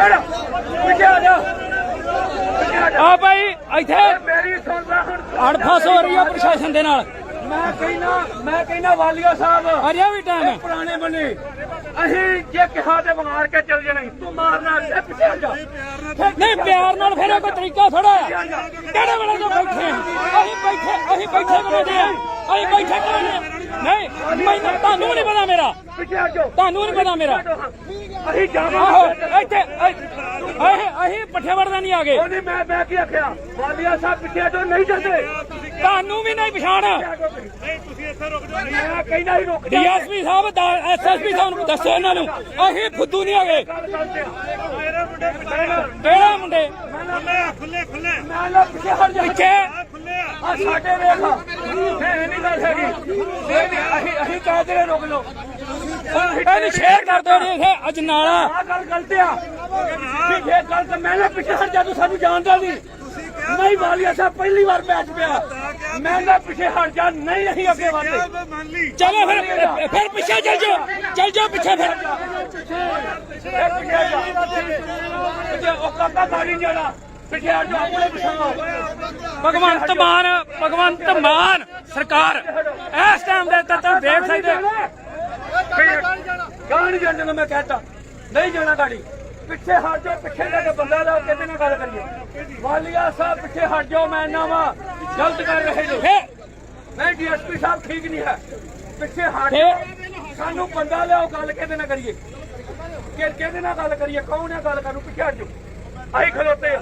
ਖੜ। ਪਿੱਛੇ ਆ ਜਾ। ਭਾਈ ਇੱਥੇ ਮੇਰੀ ਸੁਣ ਲੈ ਹੁਣ। ਅੜਫਸ ਹੋ ਰਹੀ ਆ ਪ੍ਰਸ਼ਾਸਨ ਦੇ ਨਾਲ। ਮੈਂ ਕਹਿਣਾ ਮੈਂ ਕਹਿਣਾ ਵਾਲੀਆ ਸਾਹਿਬ ਅਜੇ ਵੀ ਟਾਈਮ ਹੈ। ਪੁਰਾਣੇ ਬਣੇ ਅਸੀਂ ਜੇ ਕਿਹਾ ਤੇ ਮਾਰ ਕੇ ਚੱਲ ਜਾਣਾ। ਤੂੰ ਮਾਰਨਾ ਇਹ ਪਿੱਛੇ ਆ ਜਾ। ਨਹੀਂ ਪਿਆਰ ਨਾਲ ਫਿਰ ਕੋਈ ਤਰੀਕਾ ਥੋੜਾ ਕਿਹੜੇ ਵੇਲੇ ਤੋਂ ਬੈਠੇ? ਅਸੀਂ ਬੈਠੇ ਅਸੀਂ ਬੈਠੇ ਬਣਾਉਂਦੇ ਆ। ਅਸੀਂ ਬੈਠੇ ਬਣਾਉਂਦੇ ਨਹੀਂ ਮੈਨੂੰ ਤੁਹਾਨੂੰ ਨਹੀਂ ਪਤਾ ਮੇਰਾ ਪਿੱਛੇ ਆ ਜਾ ਤੁਹਾਨੂੰ ਨਹੀਂ ਪਤਾ ਮੇਰਾ। ਅਸੀਂ ਜਾਵਾਂ ਆਹੋ ਇੱਥੇ ਅਸੀਂ ਅਸੀਂ ਪੱਠੇ ਵੜਦਾ ਨਹੀਂ ਆ ਗਏ ਉਹਨੇ ਮੈਂ ਮੈਂ ਕੀ ਆਖਿਆ? ਵਾਲੀਆ ਸਾਹਿਬ ਪਿੱਛੇ ਤੋਂ ਨਹੀਂ ਜਾਂਦੇ। ਤੁਹਾਨੂੰ ਵੀ ਨਹੀਂ ਪਛਾਣ। ਮੈਂ ਕਹਿਣਾ ਹੀ ਰੁਕ ਜਾ। ਡੀਐਸਪੀ ਸਾਹਿਬ ਐਸਐਸਪੀ ਸਾਹਿਬ ਨੂੰ ਦੱਸੋ ਇਹਨਾਂ ਨੂੰ। ਅਸੀਂ ਫੁੱਦੂ ਨਹੀਂ ਮੁੰਡੇ ਪਿੱਛੇ ਕਿਹੜਾ ਮੁੰਡੇ? ਖੁੱਲੇ ਖੁੱਲੇ ਮੈਂ ਨਾ ਪਿੱਛੇ ਹਟ ਜਾ। ਪਿੱਛੇ? ਖੁੱਲੇ ਆ। ਸਾਡੇ ਵੇਖ ਇਹ ਨਹੀਂ ਗੱਲ ਹੈਗੀ। ਨਹੀਂ ਅਸੀਂ ਅਸੀਂ ਕਹਿ ਦੇ ਰੁਕ ਲਓ। ਇਹਨੂੰ ਸ਼ੇਅਰ ਕਰ ਦਿਓ ਜੀ ਇੱਥੇ ਅਜਨਾਲਾ ਆ ਗੱਲ ਗਲਤ ਆ। ਪਿੱਛੇ ਗੱਲ ਤਾਂ ਮੈਂ ਨਾ ਪਿੱਛੇ ਹਟ ਜਾ ਤੂੰ ਸਾਨੂੰ ਜਾਣਦਾ ਨਹੀਂ। ਨਹੀਂ ਵਾਲੀਆ ਸਾਹਿਬ ਪਹਿਲੀ ਵਾਰ ਮੈਚ ਪਿਆ। ਮੈਂ ਨਾ ਪਿੱਛੇ ਹਟ ਜਾ ਨਹੀਂ ਅਸੀਂ ਅੱਗੇ ਲਈ। ਚਲੋ ਫਿਰ ਫਿਰ ਪਿੱਛੇ ਚੱਲ ਜਾਓ। ਚੱਲ ਜਾਓ ਪਿੱਛੇ ਫਿਰ। ਜਾ। ਉਹ ਪਿੱਛੇ ਹਟ ਜਾ ਆਪਣੇ ਪਿੱਛੇ ਆਓ। ਭਗਵੰਤ ਮਾਨ ਭਗਵੰਤ ਮਾਨ ਸਰਕਾਰ। ਇਸ ਟਾਈਮ ਦੇ ਤੁਸੀਂ ਦੇਖ ਸਕਦੇ ਗਾੜੀ ਜਾਣ। ਨੂੰ ਮੈਂ ਕਹਤਾ। ਨਹੀਂ ਜਾਣਾ ਗਾੜੀ। ਪਿੱਛੇ ਹਟ ਜਾਓ ਪਿੱਛੇ ਕੇ ਬੰਦਾ ਲਾਓ ਕਿਤੇ ਨਾਲ ਗੱਲ ਕਰੀਏ? ਵਾਲੀਆ ਸਾਹਿਬ ਪਿੱਛੇ ਹਟ ਜਾਓ ਮੈਂ ਨਾ ਵਾ। ਗਲਤ ਕਰ ਰਹੇ ਨੇ। ਨਹੀਂ ਡੀਐਸਪੀ ਸਾਹਿਬ ਠੀਕ ਨਹੀਂ ਹੈ। ਪਿੱਛੇ ਹਟ? ਜਾਓ। ਸਾਨੂੰ ਬੰਦਾ ਲਿਆਓ ਗੱਲ ਕਿਹਦੇ ਨਾਲ ਕਰੀਏ? ਕਿ ਕਿਹਦੇ ਨਾਲ ਗੱਲ ਕਰੀਏ? ਕੌਣ ਹੈ ਗੱਲ ਕਰੂ ਪਿੱਛੇ ਹਟ ਜਾਓ। ਅਸੀਂ ਖਲੋਤੇ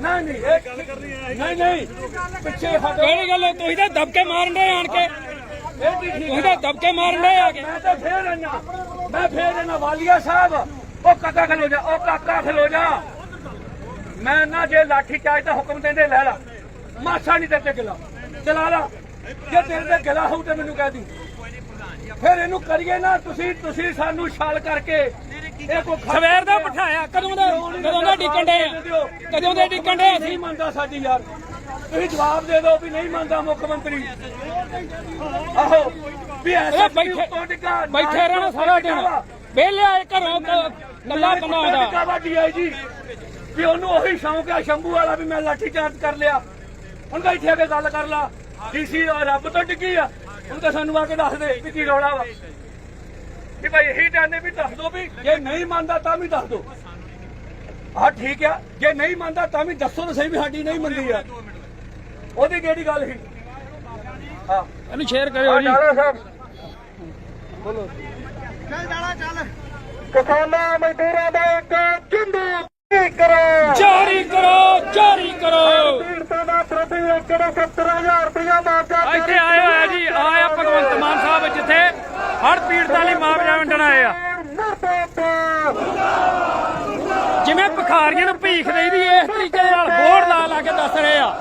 ਨਹੀਂ ਨਹੀਂ ਇਹ ਨਹੀਂ ਨਹੀਂ। ਪਿੱਛੇ ਹਟੋ ਕਿਹੜੀ ਗੱਲ ਹੈ? ਤੁਸੀਂ ਤਾਂ ਦਬਕੇ ਮਾਰਨ ਦੇ ਆਣ ਕੇ। ਤੁਸੀਂ ਤਾਂ ਦਬਕੇ ਮਾਰਨ ਦੇ ਆ ਕੇ। ਮੈਂ ਤਾਂ ਫੇਰ ਆਣਾ ਮੈਂ ਫੇਰ ਆਣਾ ਵਾਲੀਆ ਸਾਹਿਬ। ਉਹ ਕਾਕਾ ਖਲੋ ਜਾ ਉਹ ਕਾਕਾ ਖਲੋ ਜਾ। ਮੈਂ ਨਾ ਜੇ ਲਾਠੀ ਚਾਹੇ ਤਾਂ ਹੁਕਮ ਦਿੰਦੇ ਲੈ ਲਾ। ਮਾਛਾ ਨਹੀਂ ਤੇਰੇ ਤੇ ਗਿਲਾ। ਚਲਾ ਲਾ। ਜੇ ਤੇਰੇ ਤੇ ਗਿਲਾ ਹੋਊ ਤੇ ਮੈਨੂੰ ਕਹਿ ਦੀ। ਫਿਰ ਇਹਨੂੰ ਕਰੀਏ ਨਾ ਤੁਸੀਂ ਤੁਸੀਂ ਸਾਨੂੰ ਛਾਲ ਕਰਕੇ ਇਹ ਕੋ ਸਵੇਰ ਦਾ ਬਿਠਾਇਆ ਕਦੋਂ ਦਾ ਕਦੋਂ ਦਾ ਡਿੱਕਣ ਦੇ ਕਦੋਂ ਦੇ ਡਿੱਕਣ ਦੇ ਨਹੀਂ ਮੰਨਦਾ ਸਾਡੀ ਯਾਰ। ਤੁਸੀਂ ਜਵਾਬ ਦੇ ਦਿਓ ਵੀ ਨਹੀਂ ਮੰਨਦਾ ਮੁੱਖ ਮੰਤਰੀ। ਆਹੋ ਵੀ ਐਸਾ ਇਹ ਬੈਠੇ ਬੈਠੇ ਰਹਿਣਾ ਸਾਰਾ ਦਿਨ। ਵਿਹਲੇ ਆਏ ਘਰੋਂ ਕੱਲਾ ਕਾਵਾ ਡੀਆਈਜੀ ਵੀ ਉਹਨੂੰ ਉਹੀ ਸ਼ੌਂਕ ਆ ਸ਼ੰਭੂ ਵਾਲਾ ਵੀ ਮੈਂ ਲਾਠੀ ਚਾਰਜ ਕਰ ਲਿਆ। ਹੁਣ ਤਾਂ ਇੱਥੇ ਆ ਕੇ ਗੱਲ ਕਰ ਲਾ। ਡੀਸੀ ਰੱਬ ਤੋਂ ਡਿੱਗੀ ਆ। ਹੁਣ ਤਾਂ ਸਾਨੂੰ ਆ ਕੇ ਦੱਸ ਦੇ ਵੀ ਕੀ ਰੌਲਾ ਵਾ। ਵੀ ਭਾਈ ਇਹੀ ਜਾਣੇ ਵੀ ਦੱਸ ਦੋ ਵੀ ਜੇ ਨਹੀਂ ਮੰਨਦਾ ਤਾਂ ਵੀ ਦੱਸ ਦੋ। ਆ ਠੀਕ ਆ ਜੇ ਨਹੀਂ ਮੰਨਦਾ ਤਾਂ ਵੀ ਦੱਸੋ ਤਾਂ ਸਹੀ ਵੀ ਸਾਡੀ ਨਹੀਂ ਮੰਨਦੀ ਆ। ਉਹਦੀ ਕਿਹੜੀ ਗੱਲ ਸੀ? ਹਾਂ ਇਹਨੂੰ ਸ਼ੇਅਰ ਕਰਿਓ ਜੀ। ਡਾਲਾ ਸਾਹਿਬ। ਬੋਲੋ। ਕਿਸਾਨਾਂ ਮਜ਼ਦੂਰਾਂ ਦਾ ਇੱਕ ਚਿੰਦੂ ਕਰੋ। ਜਾਰੀ ਕਰੋ ਜਾਰੀ ਕਰੋ। ਪੀੜਤਾਂ ਦਾ ਪ੍ਰਤੀ ਏਕੜ 70000 ਰੁਪਇਆ ਮੁਆਵਜ਼ਾ ਇੱਥੇ ਆਏ ਹੋਇਆ ਜੀ। ਆਇਆ ਭਗਵੰਤ ਮਾਨ ਸਾਹਿਬ ਜਿੱਥੇ ਹੜ ਪੀੜਤਾਂ ਲਈ ਮੁਆਵਜ਼ਾ ਵੰਡਣ ਆਏ ਆ। ਜਿਵੇਂ ਭਿਖਾਰੀਆਂ ਨੂੰ ਭੀਖ ਦੇਈਦੀ ਇਸ ਤਰੀਕੇ ਦੇ ਨਾਲ ਬੋਰਡ ਲਾ ਲਾ ਕੇ ਦੱਸ ਰਹੇ ਆ।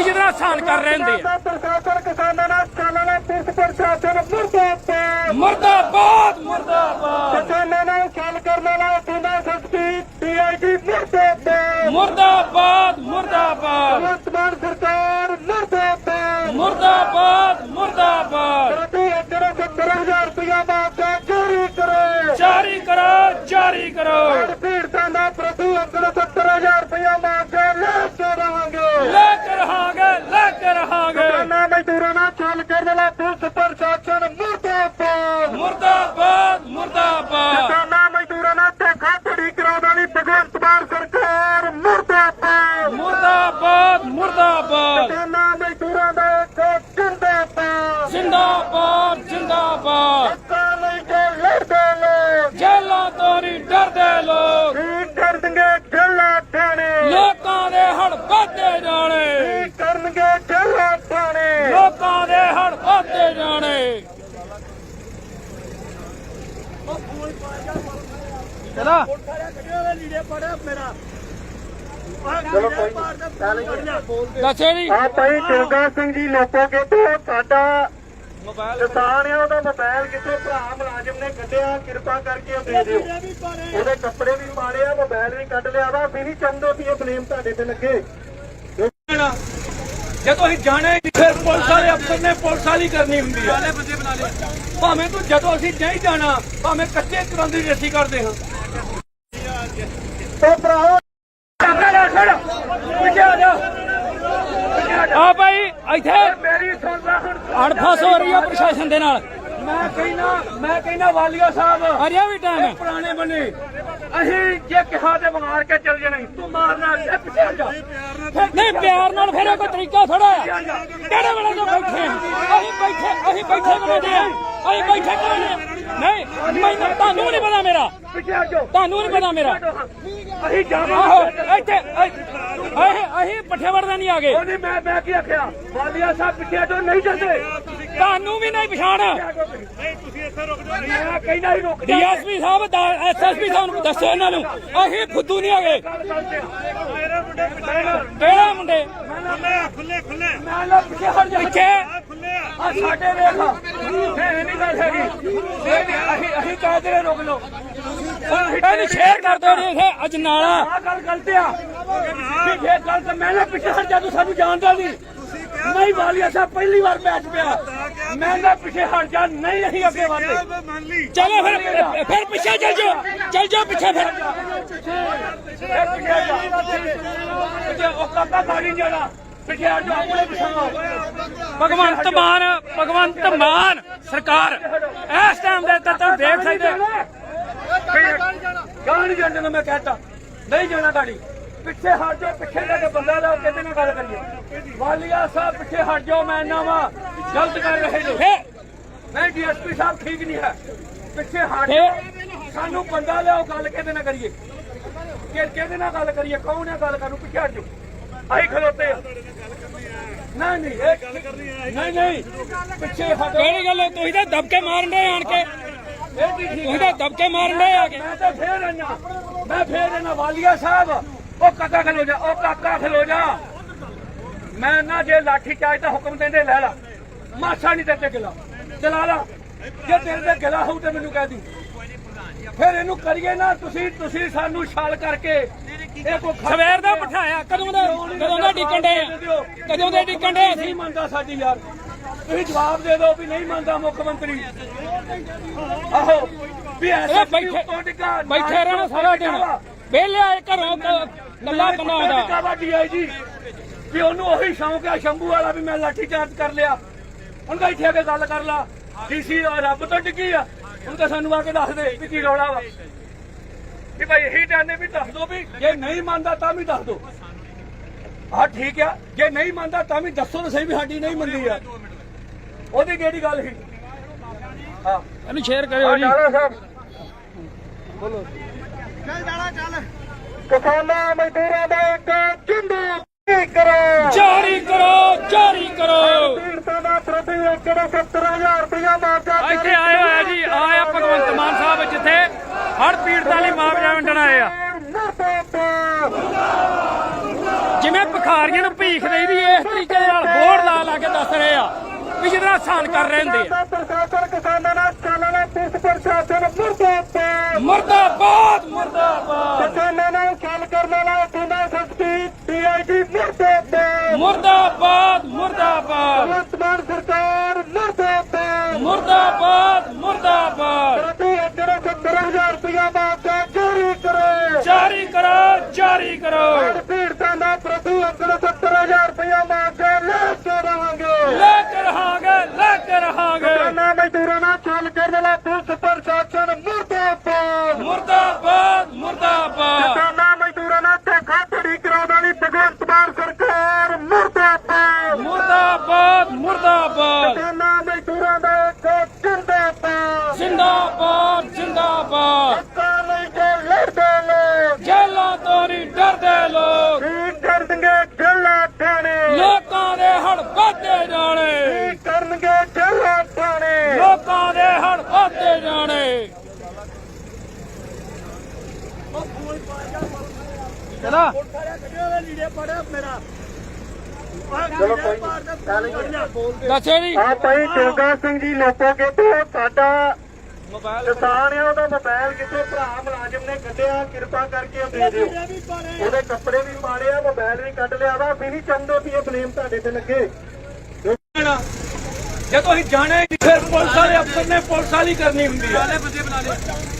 ਵੀ ਜਿਹਦਾ ਆਸਾਨ ਕਰ ਰਹੇ ਹੁੰਦੇ ਆ। ਪ੍ਰਸ਼ਾਸਨ ਕਿਸਾਨਾਂ ਨਾਲ ਚੱਲਣਾ ਪੁਲਿਸ ਪ੍ਰਸ਼ਾਸਨ ਮੁਰਦਾਬਾਦ ਮੁਰਦਾਬਾਦ। ਮੁਰਦਾਬਾਦ ਕਿਸਾਨਾਂ ਨਾਲ ਚੱਲ ਕਰਨ ਵਾਲਾ ਬਿਨਾਂ ਸਸਤੀ ਪੀਆਈਡੀ ਮੁਰਦਾਬਾਦ। ਮੁਰਦਾਬਾਦ ਮੁਰਦਾਬਾਦ। ਵਰਤਮਾਨ ਸਰਕਾਰ ਮੁਰਦਾਬਾਦ ਮੁਰਦਾਬਾਦ ਮੁਰਦਾਬਾਦ ਪ੍ਰਤੀ ਏਕੜ 70000 ਰੁਪਇਆ ਮੁਆਵਜ਼ਾ ਜਾਰੀ ਕਰੋ ਜਾਰੀ ਕਰੋ ਜਾਰੀ ਕਰੋ ਰਹਾਂਗੇ। ਕਿਸਾਨਾਂ ਮਜ਼ਦੂਰਾਂ ਨਾਲ ਚੱਲ ਕਰਨ ਵਾਲਾ ਪੁਲਿਸ ਪ੍ਰਸ਼ਾਸਨ ਮੁਰਦਾਬਾਦ ਮੁਰਦਾਬਾਦ ਮੁਰਦਾਬਾਦ ਕਿਸਾਨਾਂ ਮਜ਼ਦੂਰਾਂ ਨਾਲ ਧੋਖਾ ਧੜੀ ਕਰਾਉਣ ਵਾਲੀ ਭਗਵੰਤ ਮਾਨ ਸਰਕਾਰ ਮੁਰਦਾਬਾਦ ਮੁਰਦਾਬਾਦ ਮੁਰਦਾਬਾਦ ਕਿਸਾਨਾਂ ਮਜ਼ਦੂਰਾਂ ਦਾ ਇੱਕ ਜਿੰਦਾਬਾਦ ਜਿੰਦਾਬਾਦ ਜਿੰਦਾਬਾਦ ਹੱਕਾਂ ਲਈ ਜੋ ਲੜਦੇ ਲੋਕ ਜੇਲਾਂ ਤੋਂ ਨਹੀਂ ਡਰਦੇ ਲੋਕ ਕੀ ਕਰਨਗੇ ਜੱਲਾ ਠਾਣੇ ਲੋਕਾਂ ਦੇ ਹੜ ਵੱਧਦੇ ਜਾਣੇ ਕੀ ਕਰਨਗੇ ਜੱਲਾ ਠਾਣੇ ਲੋਕਾਂ ਦੇ ਹੜ ਵੱਧਦੇ ਜਾਣੇ ਚਲਾ ਚਲੋ ਕੋਈ ਦੱਸੇ ਜੀ ਆ ਭਾਈ ਜੋਗਾ ਸਿੰਘ ਜੀ ਲੋਕੋਗੇ ਤੋਂ ਸਾਡਾ ਕਿਸਾਨ ਆ ਉਹਦਾ ਮੋਬਾਈਲ ਕਿਤੇ ਭਰਾ ਮੁਲਾਜ਼ਮ ਨੇ ਕੱਢਿਆ ਕਿਰਪਾ ਕਰਕੇ ਉਹ ਦੇ ਦਿਓ। ਉਹਦੇ ਕੱਪੜੇ ਵੀ ਪਾੜੇ ਆ ਮੋਬਾਈਲ ਵੀ ਕੱਢ ਲਿਆ ਵਾ। ਅਸੀਂ ਨਹੀਂ ਚਾਹੁੰਦੇ ਕਿ ਇਹ ਬਲੇਮ ਤੁਹਾਡੇ ਤੇ ਲੱਗੇ। ਜਦੋਂ ਅਸੀਂ ਜਾਣਾ ਹੀ ਫਿਰ ਪੁਲਿਸ ਵਾਲੇ ਅਫਸਰ ਨੇ ਪੁਲਿਸ ਵਾਲੀ ਕਰਨੀ ਹੁੰਦੀ ਆ। ਭਾਵੇਂ ਤੂੰ ਜਦੋਂ ਅਸੀਂ ਨਹੀਂ ਜਾਣਾ ਭਾਵੇਂ ਕੱਚੇ ਤਰ੍ਹਾਂ ਦੀ ਰੇਸੀ ਕਰਦੇ ਹਾਂ। ਉਹ ਭਰਾਓ ਆ ਆ ਆ ਭਾਈ ਇੱਥੇ। ਮੇਰੀ ਸੁਣਦਾ ਹੁਣ। ਅਣਫਸ ਹੋ ਰਹੀ ਆ ਪ੍ਰਸ਼ਾਸਨ ਦੇ ਨਾਲ। ਮੈਂ ਕਹਿਣਾ ਮੈਂ ਕਹਿਣਾ ਵਾਲੀਆ ਸਾਹਿਬ ਅਰਿਆ ਵੀ ਟਾਈਮ ਹੈ ਪੁਰਾਣੇ ਬਣੇ ਅਸੀਂ ਜੇ ਕਿਹਾ ਤੇ ਮਾਰ ਕੇ ਚੱਲ ਜਾਣਾ ਤੂੰ ਮਾਰਨਾ ਇਹ ਪਿੱਛੇ ਆ ਜਾ। ਨਹੀਂ ਪਿਆਰ ਨਾਲ ਫਿਰ ਇਹ ਕੋਈ ਤਰੀਕਾ ਥੋੜਾ ਹੈ। ਕਿਹੜੇ ਵੇਲੇ ਤੋਂ ਬੈਠੇ ਹਾਂ? ਅਸੀਂ ਬੈਠੇ ਅਸੀਂ ਬੈਠੇ ਬਣਾਉਂਦੇ ਆ ਅਸੀਂ ਬੈਠੇ ਕਰਾਂਗੇ ਨਹੀਂ ਮੈਨੂੰ ਤੁਹਾਨੂੰ ਨਹੀਂ ਪਤਾ ਮੇਰਾ। ਪਿੱਛੇ ਆ ਜਾ ਤੁਹਾਨੂੰ ਨਹੀਂ ਪਤਾ ਮੇਰਾ। ਅਸੀਂ ਜਾਵਾਂਗੇ। ਆਹੋ ਇੱਥੇ ਅਸੀਂ ਅਸੀਂ ਪੱਠੇ ਵੜਦਾ ਨਹੀਂ ਆ ਗਏ ਉਹਨੇ ਮੈਂ ਮੈਂ ਕੀ ਆਖਿਆ? ਵਾਲੀਆ ਸਾਹਿਬ ਪਿੱਛੇ ਤੋਂ ਨਹੀਂ ਜਾਂਦੇ। ਤੁਹਾਨੂੰ ਵੀ ਨਹੀਂ ਪਛਾਣ। ਨਹੀਂ ਤੁਸੀਂ ਇੱਥੇ ਰੁਕ ਜਾਓ। ਮੈਂ ਕਹਿੰਦਾ ਹੀ ਰੁਕ ਜਾ ਡੀਐਸਪੀ ਸਾਹਿਬ ਐਸਐਸਪੀ ਸਾਹਿਬ ਨੂੰ ਦੱਸੋ ਇਹਨਾਂ ਨੂੰ। ਅਸੀਂ ਫੁੱਦੂ ਨਹੀਂ ਹੈਗੇ ਮੇਰੇ ਮੁੰਡੇ ਪਿੱਛੇ ਕਿਹੜਾ ਮੁੰਡੇ? ਖੁੱਲੇ ਆ ਖੁੱਲੇ ਖੁੱਲੇ। ਮੈਂ ਨਾ ਪਿੱਛੇ ਹਟ ਜਾ। ਪਿੱਛੇ? ਆ ਖੁੱਲੇ ਆ। ਆ ਸਾਡੇ ਵੇਖ ਇਹ ਨਹੀਂ ਗੱਲ ਹੈਗੀ। ਇਹ ਨਹੀਂ ਅਸੀਂ ਅਸੀਂ ਕਾਹਦੇ ਨੇ ਰੁਕ ਲਓ। ਇਹਨੂੰ ਸ਼ੇਅਰ ਕਰ ਦਿਓ ਜੀ ਇੱਥੇ ਅਜਨਾਲਾ। ਆ ਗੱਲ ਗਲਤ ਆ। ਵੀ ਇਹ ਗੱਲ ਤਾਂ ਮੈਂ ਨਾ ਪਿੱਛੇ ਹਟ ਜਾ ਤੂੰ ਸਾਨੂੰ ਜਾਣਦਾ ਨਹੀਂ। ਨਹੀਂ ਵਾਲੀਆ ਸਾਹਿਬ ਪਹਿਲੀ ਵਾਰ ਮੈਚ ਪਿਆ। ਮੈਂ ਨਾ ਪਿੱਛੇ ਹਟ ਜਾ ਨਹੀਂ ਅਸੀਂ ਅੱਗੇ ਵਧਦੇ। ਚਲੋ ਫਿਰ ਫਿਰ ਪਿੱਛੇ ਚੱਲ ਜਾਓ ਚੱਲ ਜਾਓ ਪਿੱਛੇ ਫਿਰ। ਇਹ ਪਿੱਛੇ ਹਟ ਜਾ। ਪਿੱਛੇ ਉਹ ਕਾਕਾ ਗਾੜੀ ਜਾਣਾ ਪਿੱਛੇ ਹਟ ਜਾ ਆਪਣੇ ਪਿੱਛੇ ਭਗਵੰਤ ਮਾਨ ਭਗਵੰਤ ਮਾਨ ਸਰਕਾਰ। ਇਸ ਟਾਈਮ ਦੇ ਤਾਂ ਤੁਸੀਂ ਦੇਖ ਸਕਦੇ ਹੋ। ਗਾਂ ਨਹੀਂ ਜਾਣ ਮੈਂ ਕਹਤਾ? ਨਹੀਂ ਜਾਣਾ ਗਾੜੀ। ਪਿੱਛੇ ਹਟ ਜਾਓ ਪਿੱਛੇ ਜਾ ਕੇ ਬੰਦਾ ਲਾਓ ਕਿਤੇ ਨਾਲ ਗੱਲ ਕਰੀਏ। ਵਾਲੀਆ ਸਾਹਿਬ ਪਿੱਛੇ ਹਟ ਜਾਓ ਮੈਂ ਨਾ ਵਾ। ਗਲਤ ਕਰ ਰਹੇ ਨੇ। ਨਹੀਂ ਡੀਐਸਪੀ ਸਾਹਿਬ ਠੀਕ ਨਹੀਂ ਹੈ। ਪਿੱਛੇ ਹਟ ਜਾਓ। ਸਾਨੂੰ ਬੰਦਾ ਲਿਆਓ ਗੱਲ ਕਿਹਦੇ ਨਾਲ ਕਰੀਏ? ਕਿ ਕਿਹਦੇ ਨਾਲ ਗੱਲ ਕਰੀਏ? ਕੌਣ ਹੈ ਗੱਲ ਕਰਨ ਨੂੰ? ਪਿੱਛੇ ਹਟ ਜਾਓ। ਅਸੀਂ ਖਲੋਤੇ ਆ। ਨਹੀਂ ਨਹੀਂ ਇਹ ਨਹੀਂ ਨਹੀਂ। ਪਿੱਛੇ ਹਟੋ ਕਿਹੜੀ ਗੱਲ ਹੈ? ਤੁਸੀਂ ਤਾਂ ਦਬਕੇ ਮਾਰਨ ਦੇ ਆਣ ਕੇ। ਤੁਸੀਂ ਤਾਂ ਦਬਕੇ ਮਾਰਨ ਦੇ ਆ ਕੇ। ਮੈਂ ਤਾਂ ਫੇਰ ਆਣਾ ਮੈਂ ਫੇਰ ਆਣਾ ਵਾਲੀਆ ਸਾਹਿਬ। ਉਹ ਕਾਕਾ ਖਲੋ ਜਾ ਉਹ ਕਾਕਾ ਖਲੋ ਜਾ। ਮੈਂ ਨਾ ਜੇ ਲਾਠੀ ਚਾਹੇ ਤਾਂ ਹੁਕਮ ਦਿੰਦੇ ਲੈ ਲਾ। ਮਾਸਾ ਨਹੀਂ ਤੇ ਗਿਲਾ। ਚਲਾ ਲਾ। ਜੇ ਤੇਰੇ ਤੇ ਗਿਲਾ ਹੋਊ ਤੇ ਮੈਨੂੰ ਕਹਿ ਦੀ। ਫਿਰ ਇਹਨੂੰ ਕਰੀਏ ਨਾ ਤੁਸੀਂ ਤੁਸੀਂ ਸਾਨੂੰ ਛਾਲ ਕਰਕੇ ਇਹ ਕੋ ਸਵੇਰ ਦਾ ਬਿਠਾਇਆ ਕਦੋਂ ਦਾ ਕਦੋਂ ਦਾ ਡਿੱਕਣ ਦੇ ਕਦੋਂ ਦੇ ਡਿੱਕਣ ਦੇ ਨਹੀਂ ਅਸੀਂ? ਮੰਨਦਾ ਸਾਡੀ ਯਾਰ। ਤੁਸੀਂ ਜਵਾਬ ਦੇ ਦਿਓ ਵੀ ਨਹੀਂ ਮੰਨਦਾ ਮੁੱਖ ਮੰਤਰੀ। ਆਹੋ ਵੀ ਐਸਾ ਬੈਠੇ ਬੈਠੇ ਰਹਿਣਾ ਸਾਰਾ ਦਿਨ। ਵਿਹਲੇ ਆਏ ਘਰੋਂ ਕੱਲਾ ਬੰਦਾ ਆਉਂਦਾ ਡੀਆਈਜੀ ਵੀ ਉਹਨੂੰ ਉਹੀ ਸ਼ੌਂਕ ਆ ਸ਼ੰਭੂ ਵਾਲਾ ਵੀ ਮੈਂ ਲਾਠੀ ਚਾਰਜ ਕਰ ਲਿਆ। ਹੁਣ ਇੱਥੇ ਆ ਕੇ ਗੱਲ ਕਰ ਲਾ। ਡੀਸੀ ਰੱਬ ਤੋਂ ਡਿੱਗੀ ਆ। ਹੁਣ ਤਾਂ ਸਾਨੂੰ ਆ ਕੇ ਦੱਸ ਦੇ ਵੀ ਕੀ ਰੌਲਾ ਵਾ। ਵੀ ਭਾਈ ਇਹੀ ਜਾਣੇ ਵੀ ਦੱਸ ਦੋ ਵੀ ਜੇ ਨਹੀਂ ਮੰਨਦਾ ਤਾਂ ਵੀ ਦੱਸ ਦੋ। ਹਾਂ ਠੀਕ ਆ। ਜੇ ਨਹੀਂ ਮੰਨਦਾ ਤਾਂ ਵੀ ਦੱਸੋ ਤਾਂ ਸਹੀ ਵੀ ਸਾਡੀ ਨਹੀਂ ਮੰਨਦੀ ਆ। ਉਹਦੀ ਕਿਹੜੀ ਗੱਲ ਸੀ? ਹਾਂ। ਇਹਨੂੰ ਸ਼ੇਅਰ ਕਰਿਓ ਜੀ। ਡਾਲਾ ਸਾਹਿਬ। ਕਿਸਾਨਾਂ ਮਜ਼ਦੂਰਾਂ ਦਾ ਇੱਕ ਜਿੰਦੂ ਕਰੋ। ਜਾਰੀ ਕਰੋ ਜਾਰੀ ਕਰੋ। ਪੀੜਤਾਂ ਦਾ ਪ੍ਰਤੀ ਏਕੜ 70000 ਰੁਪਇਆ ਮੁਆਵਜ਼ਾ ਇੱਥੇ ਆਏ ਹੋਇਆ ਜੀ ਆਇਆ ਭਗਵੰਤ ਮਾਨ ਸਾਹਿਬ ਜਿੱਥੇ ਹੜ ਪੀੜਤਾਂ ਲਈ ਮੁਆਵਜ਼ਾ ਵੰਡਣ ਆਏ ਆ। ਜਿਵੇਂ ਭਿਖਾਰੀਆਂ ਨੂੰ ਭੀਖ ਦੇਈਦੀ ਇਸ ਤਰੀਕੇ ਦੇ ਨਾਲ ਬੋਰਡ ਲਾ ਲਾ ਕੇ ਦੱਸ ਰਹੇ ਆ। ਵੀ ਜਿਹਦਾ ਆਸਾਨ ਕਰ ਰਹੇ ਹੁੰਦੇ ਆ। ਪ੍ਰਸ਼ਾਸਨ ਕਿਸਾਨਾਂ ਨਾਲ ਚੱਲਣਾ ਪੁਲਿਸ ਪ੍ਰਸ਼ਾਸਨ ਮੁਰਦਾਬਾਦ। ਮੁਰਦਾਬਾਦ ਮੁਰਦਾਬਾਦ। ਕਿਸਾਨਾਂ ਨਾਲ ਚੱਲ ਕਰਨ ਵਾਲਾ ਟੀਨਾ ਸਸਤੀ ਡੀਆਈਜੀ ਮੁਰਦਾਬਾਦ। ਮੁਰਦਾਬਾਦ ਮੁਰਦਾਬਾਦ। ਵਰਤਮਾਨ ਸਰਕਾਰ ਮਜ਼ਦੂਰਾਂ ਨਾਲ ਚੱਲ ਕਰਨ ਵਾਲਾ ਪੁਲਿਸ ਪ੍ਰਸ਼ਾਸਨ ਮੁਰਦਾਬਾਦ ਮੁਰਦਾਬਾਦ ਮੁਰਦਾਬਾਦ ਕਿਸਾਨਾਂ ਮਜ਼ਦੂਰਾਂ ਨਾਲ ਧੋਖਾ ਧੜੀ ਕਰਾਉਣ ਵਾਲੀ ਭਗਵੰਤ ਮਾਨ ਸਰਕਾਰ ਮੁਰਦਾਬਾਦ ਮੁਰਦਾਬਾਦ ਮੁਰਦਾਬਾਦ ਕਿਸਾਨਾਂ ਮਜ਼ਦੂਰਾਂ ਦਾ ਇੱਕ ਜਿੰਦਾਬਾਦ ਜਿੰਦਾਬਾਦ ਜਿੰਦਾਬਾਦ ਹੱਕਾਂ ਲਈ ਜੋ ਲੜਦੇ ਲੋਕ ਜੇਲਾਂ ਤੋਂ ਨਹੀਂ ਡਰਦੇ ਲੋਕ ਕੀ ਕਰਨਗੇ ਜੱਲਾ ਥਾਣੇ ਲੋਕਾਂ ਦੇ ਹੜ ਵੱਧਦੇ ਜਾਣੇ ਕੀ ਕਰਨਗੇ ਜੱਲਾ ਥਾਣੇ ਲੋਕਾਂ ਦੇ ਹੜ ਵੱਧਦੇ ਜਾਣੇ ਚਲਾ। ਚਲੋ ਕੋਈ ਦੱਸੋ ਜੀ। ਆ ਭਾਈ ਜੋਗਾ ਸਿੰਘ ਜੀ ਲੋਕੋਗੇ ਤੋਂ ਸਾਡਾ ਕਿਸਾਨ ਆ ਉਹਦਾ ਮੋਬਾਈਲ ਕਿੱਥੇ? ਭਰਾ ਮੁਲਾਜ਼ਮ ਨੇ ਕੱਢਿਆ ਕਿਰਪਾ ਕਰਕੇ ਉਹ ਦੇ ਦਿਓ। ਉਹਦੇ ਕੱਪੜੇ ਵੀ ਪਾੜੇ ਆ ਮੋਬਾਈਲ ਵੀ ਕੱਢ ਲਿਆ ਵਾ। ਅਸੀਂ ਨਹੀਂ ਚਾਹੁੰਦੇ ਵੀ ਇਹ ਬਲੇਮ ਤੁਹਾਡੇ ਤੇ ਲੱਗੇ। ਜਦੋਂ ਅਸੀਂ ਜਾਣਾ ਹੀ ਨਹੀਂ, ਫਿਰ ਪੁਲਿਸ ਵਾਲੇ ਅਫਸਰ ਨੇ ਪੁਲਿਸ ਵਾਲੀ ਕਰਨੀ ਹੁੰਦੀ ਆ।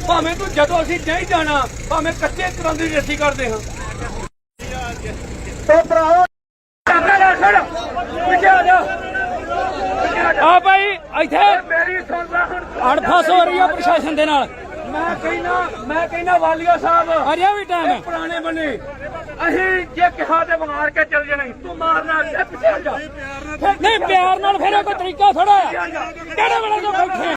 ਭਾਵੇਂ ਤੂੰ ਜਦੋਂ ਅਸੀਂ ਨਹੀਂ ਜਾਣਾ ਭਾਵੇਂ ਕੱਚੇ ਕਰਾਂਦੀ ਦੀ ਅਸੀਂ ਕਰਦੇ ਹਾਂ। ਭਰਾਓ ਆ ਭਾਈ ਇੱਥੇ। ਮੇਰੀ ਹੁਣ। ਅੜਫਸ ਹੋ ਰਹੀ ਆ ਪ੍ਰਸ਼ਾਸਨ ਦੇ ਨਾਲ। ਮੈਂ ਕਹਿਣਾ ਮੈਂ ਕਹਿਣਾ ਵਾਲੀਆ ਸਾਹਿਬ ਅਜੇ ਵੀ ਟਾਈਮ ਹੈ। ਪੁਰਾਣੇ ਬਣੇ ਅਸੀਂ ਜੇ ਕਿਹਾ ਤੇ ਮਾਰ ਕੇ ਚੱਲ ਜਾਣਾ ਸੀ। ਤੂੰ ਮਾਰਨਾ ਪਿੱਛੇ ਜਾ। ਨਹੀਂ ਪਿਆਰ ਨਾਲ ਫਿਰ ਕੋਈ ਤਰੀਕਾ ਥੋੜਾ ਕਿਹੜੇ ਵੇਲੇ ਤੋਂ ਬੈਠੇ?